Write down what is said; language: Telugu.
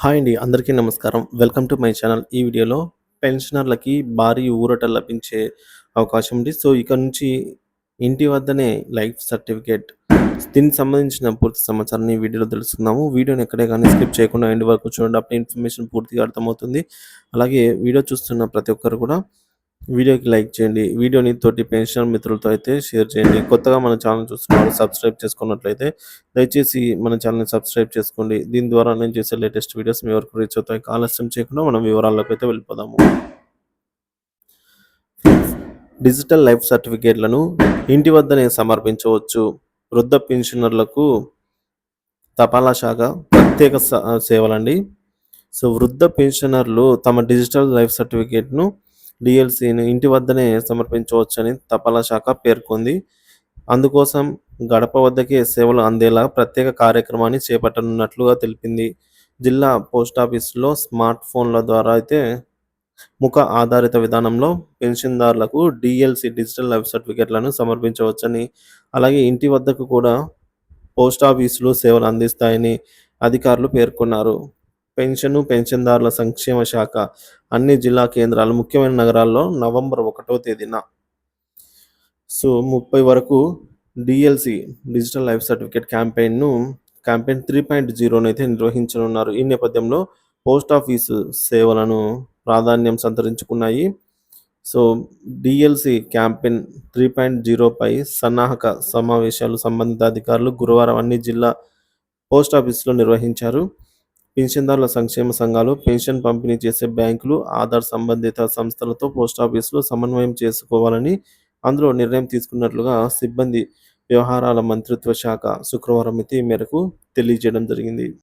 హాయ్ అండి అందరికీ నమస్కారం. Welcome to my channel. ఈ వీడియోలో పెన్షనర్లకి భారీ ఊరట లభించే అవకాశం ఉంది. సో ఇక నుంచి ఇంటి వద్దనే లైఫ్ సర్టిఫికేట్ దీనికి సంబంధించిన పూర్తి సమాచారాన్ని వీడియోలో తెలుసుకుందాము. వీడియోని ఎక్కడే కానీ స్కిప్ చేయకుండా ఎండ్ వరకు చూడండి. అప్పుడు ఇన్ఫర్మేషన్ పూర్తిగా అర్థమవుతుంది. అలాగే వీడియో చూస్తున్న ప్రతి ఒక్కరు కూడా వీడియోకి లైక్ చేయండి. వీడియోని తోటి పెన్షన్ మిత్రులతో అయితే షేర్ చేయండి. కొత్తగా మన ఛానల్ చూస్తున్నారు సబ్స్క్రైబ్ చేసుకున్నట్లయితే దయచేసి మన ఛానల్ని సబ్స్క్రైబ్ చేసుకోండి. దీని ద్వారా నేను చేసే లేటెస్ట్ వీడియోస్ మీ వరకు రీచ్ అవుతాయి. ఆలస్యం చేయకుండా మనం వివరాల్లోకి అయితే వెళ్ళిపోదాము. డిజిటల్ లైఫ్ సర్టిఫికేట్లను ఇంటి వద్దనే సమర్పించవచ్చు. వృద్ధ పెన్షనర్లకు తపాలా శాఖ ప్రత్యేక సేవలండి. సో వృద్ధ పెన్షనర్లు తమ డిజిటల్ లైఫ్ సర్టిఫికేట్ను డిఎల్సిని ఇంటి వద్దనే సమర్పించవచ్చని తపాలా శాఖ పేర్కొంది. అందుకోసం గడప వద్దకే సేవలు అందేలా ప్రత్యేక కార్యక్రమాన్ని చేపట్టనున్నట్లుగా తెలిపింది. జిల్లా పోస్టాఫీసులో స్మార్ట్ ఫోన్ల ద్వారా అయితే ముఖ ఆధారిత విధానంలో పెన్షన్దారులకు డిఎల్సి డిజిటల్ లైఫ్ సర్టిఫికేట్లను సమర్పించవచ్చని అలాగే ఇంటి వద్దకు కూడా పోస్టాఫీసులు సేవలు అందిస్తాయని అధికారులు పేర్కొన్నారు. పెన్షను పెన్షన్దారుల సంక్షేమ శాఖ అన్ని జిల్లా కేంద్రాలు ముఖ్యమైన నగరాల్లో నవంబర్ ఒకటో తేదీన. సో ముప్పై వరకు డిఎల్సి డిజిటల్ లైఫ్ సర్టిఫికేట్ క్యాంపెయిన్ను క్యాంపెయిన్ త్రీ పాయింట్ జీరోను అయితే నిర్వహించనున్నారు. ఈ నేపథ్యంలో పోస్ట్ ఆఫీసు సేవలను ప్రాధాన్యం సంతరించుకున్నాయి. So DLC campaign three point జీరోపై సన్నాహక సమావేశాలు సంబంధిత అధికారులు గురువారం అన్ని జిల్లా పోస్ట్ ఆఫీసులో నిర్వహించారు. పెన్షన్దారుల సంక్షేమ సంఘాలు పెన్షన్ పంపిణీ చేసే బ్యాంకులు ఆధార్ సంబంధిత సంస్థలతో పోస్ట్ సమన్వయం చేసుకోవాలని అందులో నిర్ణయం తీసుకున్నట్లుగా సిబ్బంది వ్యవహారాల మంత్రిత్వ శాఖ శుక్రవారం అయితే ఈ మేరకు తెలియజేయడం జరిగింది.